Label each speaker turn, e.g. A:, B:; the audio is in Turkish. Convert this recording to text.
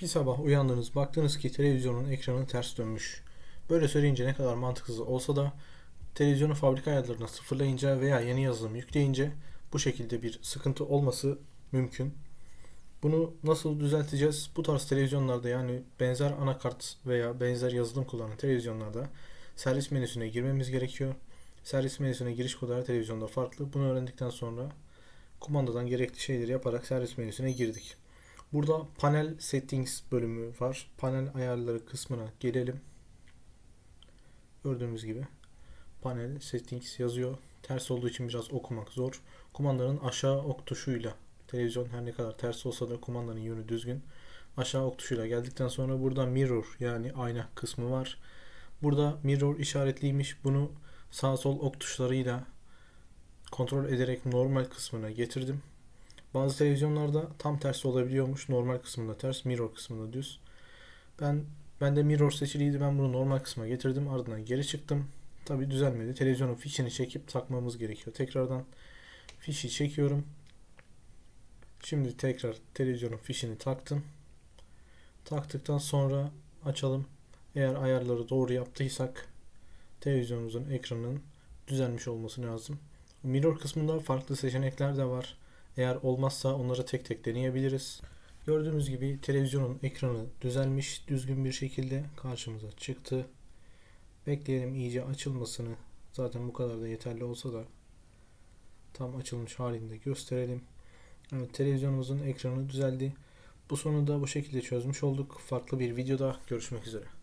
A: Bir sabah uyandınız baktınız ki televizyonun ekranı ters dönmüş. Böyle söyleyince ne kadar mantıksız olsa da televizyonu fabrika ayarlarına sıfırlayınca veya yeni yazılım yükleyince bu şekilde bir sıkıntı olması mümkün. Bunu nasıl düzelteceğiz? Bu tarz televizyonlarda yani benzer anakart veya benzer yazılım kullanan televizyonlarda servis menüsüne girmemiz gerekiyor. Servis menüsüne giriş kodları televizyonda farklı. Bunu öğrendikten sonra kumandadan gerekli şeyleri yaparak servis menüsüne girdik. Burada panel settings bölümü var. Panel ayarları kısmına gelelim. Gördüğümüz gibi panel settings yazıyor. Ters olduğu için biraz okumak zor. Kumandanın aşağı ok tuşuyla televizyon her ne kadar ters olsa da kumandanın yönü düzgün. Aşağı ok tuşuyla geldikten sonra burada mirror yani ayna kısmı var. Burada mirror işaretliymiş. Bunu sağ sol ok tuşlarıyla kontrol ederek normal kısmına getirdim. Bazı televizyonlarda tam tersi olabiliyormuş. Normal kısmında ters, mirror kısmında düz. Ben ben de mirror seçiliydi. Ben bunu normal kısma getirdim. Ardından geri çıktım. Tabi düzelmedi. Televizyonun fişini çekip takmamız gerekiyor. Tekrardan fişi çekiyorum. Şimdi tekrar televizyonun fişini taktım. Taktıktan sonra açalım. Eğer ayarları doğru yaptıysak televizyonumuzun ekranının düzelmiş olması lazım. Mirror kısmında farklı seçenekler de var. Eğer olmazsa onları tek tek deneyebiliriz. Gördüğümüz gibi televizyonun ekranı düzelmiş, düzgün bir şekilde karşımıza çıktı. Bekleyelim iyice açılmasını. Zaten bu kadar da yeterli olsa da tam açılmış halinde gösterelim. Evet televizyonumuzun ekranı düzeldi. Bu sorunu da bu şekilde çözmüş olduk. Farklı bir videoda görüşmek üzere.